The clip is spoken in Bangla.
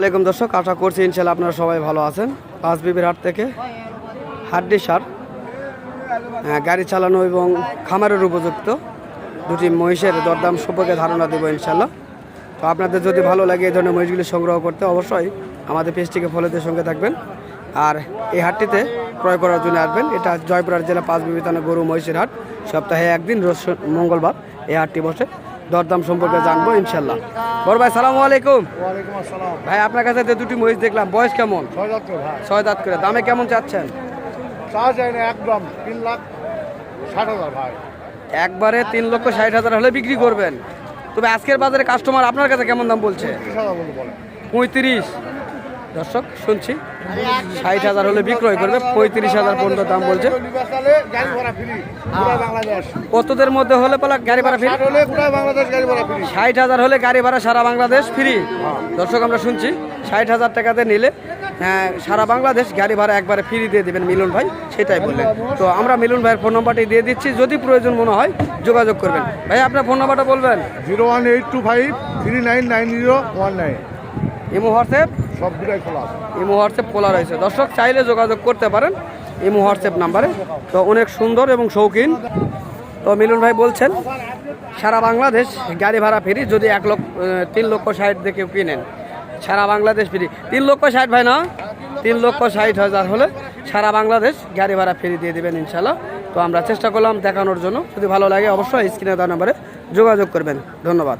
ওয়ালাইকুম দর্শক, আশা করছি ইনশাল্লাহ আপনারা সবাই ভালো আছেন। পাঁচ বিবির হাট থেকে হাড্ডি সার গাড়ি চালানো এবং খামারের উপযুক্ত দুটি মহিষের দরদাম সম্পর্কে ধারণা দেবো ইনশাল্লাহ। তো আপনাদের যদি ভালো লাগে এই ধরনের মহিষগুলি সংগ্রহ করতে, অবশ্যই আমাদের পেজটিকে ফলোদের সঙ্গে থাকবেন। আর এই হাটটিতে ক্রয় করার জন্য আসবেন। এটা জয়পুরহাট জেলা পাঁচ বিবি থানা গরু মহিষের হাট। সপ্তাহে একদিন রোজ মঙ্গলবার এই হাটটি বসে। দরদাম সম্পর্কে জানব ইনশাল্লাহ বড় ভাই সালাম আলাইকুম। ভাই আপনার কাছে যে দুটি মহিষ দেখলাম বয়স কেমন? ছয় দাঁত করে দামে কেমন চাচ্ছেন? চা চাই না একদম তিন লাখ ষাট হাজার ভাই। একবারে তিন লক্ষ ষাট হাজার হলে বিক্রি করবেন। তবে আজকের বাজারে কাস্টমার আপনার কাছে কেমন দাম বলছে? পঁয়ত্রিশ। দর্শক শুনছি। ষাট হাজার হলে বিক্রয় করবে পঁয়ত্রিশ হাজার পর্যন্ত দাম বলছে। কতদের মধ্যে হলে পালা গাড়ি ভাড়া ফ্রি ষাট হলে পুরো বাংলাদেশ গাড়ি ভাড়া ফ্রি ষাট হাজার হলে গাড়ি ভাড়া সারা বাংলাদেশ ফ্রি দর্শক আমরা শুনছি ষাট হাজার টাকাতে নিলে হ্যাঁ, সারা বাংলাদেশ গাড়ি ভাড়া একবারে ফ্রি দিয়ে দিবেন মিলন ভাই সেটাই বললেন। তো আমরা মিলন ভাইয়ের ফোন নাম্বারটি দিয়ে দিচ্ছি যদি প্রয়োজন মনে হয় যোগাযোগ করবেন। ভাই আপনার ফোন নাম্বারটা বলবেন। Zero one eight two five three nine nine zero one nine. Imo WhatsApp. সব খোলা আছে। ইমো হোয়াটসঅ্যাপ খোলা রয়েছে। দর্শক, চাইলে যোগাযোগ করতে পারেন ইমো হোয়াটসঅ্যাপ নাম্বারে। তো অনেক সুন্দর এবং শৌখিন। তো মিলন ভাই বলছেন, সারা বাংলাদেশ গাড়ি ভাড়া ফ্রি, যদি এক লক্ষ তিন লক্ষ ষাট দিয়ে কেউ কিনেন। সারা বাংলাদেশ ফ্রি। তিন লক্ষ ষাট ভাই না? তিন লক্ষ ষাট হাজার হলে সারা বাংলাদেশ গাড়ি ভাড়া ফ্রি দিয়ে দেবেন ইনশাল্লাহ তো আমরা চেষ্টা করলাম দেখানোর জন্য। যদি ভালো লাগে অবশ্যই স্ক্রিনে দেওয়া নাম্বারে যোগাযোগ করবেন। ধন্যবাদ।